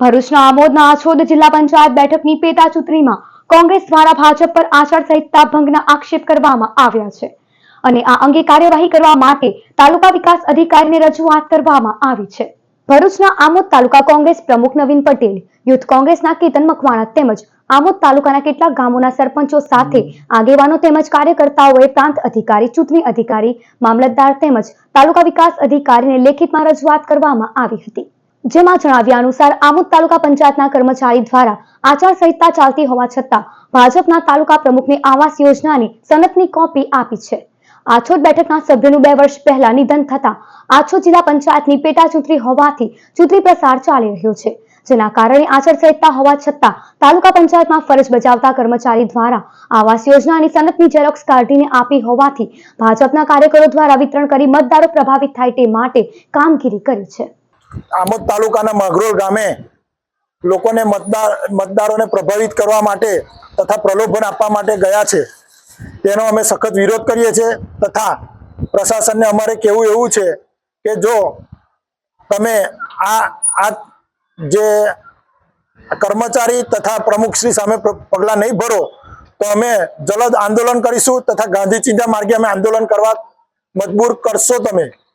ભરૂચના આમોદના આછોદ જિલ્લા પંચાયત બેઠકની પેટા ચૂંટણીમાં કોંગ્રેસ દ્વારા ભાજપ પર આચારસંહિતા ભંગના આક્ષેપ કરવામાં આવ્યા છે. અને આ અંગે કાર્યવાહી કરવા માટે તાલુકા વિકાસ અધિકારીને રજૂઆત કરવામાં આવી છે. ભરૂચના આમોદ તાલુકા કોંગ્રેસ પ્રમુખ નવીન પટેલ, યુથ કોંગ્રેસના કેતન મકવાણા તેમજ આમોદ તાલુકાના કેટલાક ગામોના સરપંચો સાથે આગેવાનો તેમજ કાર્યકર્તાઓએ પ્રાંત અધિકારી, ચૂંટણી અધિકારી, મામલતદાર તેમજ તાલુકા વિકાસ અધિકારીને લેખિતમાં રજૂઆત કરવામાં આવી હતી. જેમાં જણાવ્યા અનુસાર, આમોદ તાલુકા પંચાયતના કર્મચારી દ્વારા આચાર સંહિતા ચાલતી હોવા છતાં ભાજપના તાલુકા પ્રમુખને આવાસ યોજનાની સનતની કોપી આપી છે. આછોદ બેઠકના સભ્યનું બે વર્ષ પહેલા નિધન થતા આછોદ જિલ્લા પંચાયતની પેટા ચૂંટણી હોવાથી ચૂંટણી પ્રસાર ચાલી રહ્યો છે. જેના કારણે આચારસંહિતા હોવા છતાં તાલુકા પંચાયતમાં ફરજ બજાવતા કર્મચારી દ્વારા આવાસ યોજનાની સનતની ઝેરોક્સ કાઢીને આપી હોવાથી ભાજપના કાર્યકરો દ્વારા વિતરણ કરી મતદારો પ્રભાવિત થાય તે માટે કામગીરી કરી છે. આમોદ તાલુકાના માઘરોળ ગામે લોકોને મતદાર, મતદારોને પ્રભાવિત કરવા માટે તથા પ્રલોભન આપવા માટે ગયા છે. તેનો અમે સખત વિરોધ કરીએ છીએ તથા પ્રશાસનને અમારે કહેવું એવું છે કે જો તમે આ આ જે કર્મચારી તથા પ્રમુખશ્રી સામે પગલાં નહીં ભરો, તો અમે જલદ આંદોલન કરીશું તથા ગાંધી ચિંતા માર્ગે અમે આંદોલન કરવા મજબૂર કરશો તમે.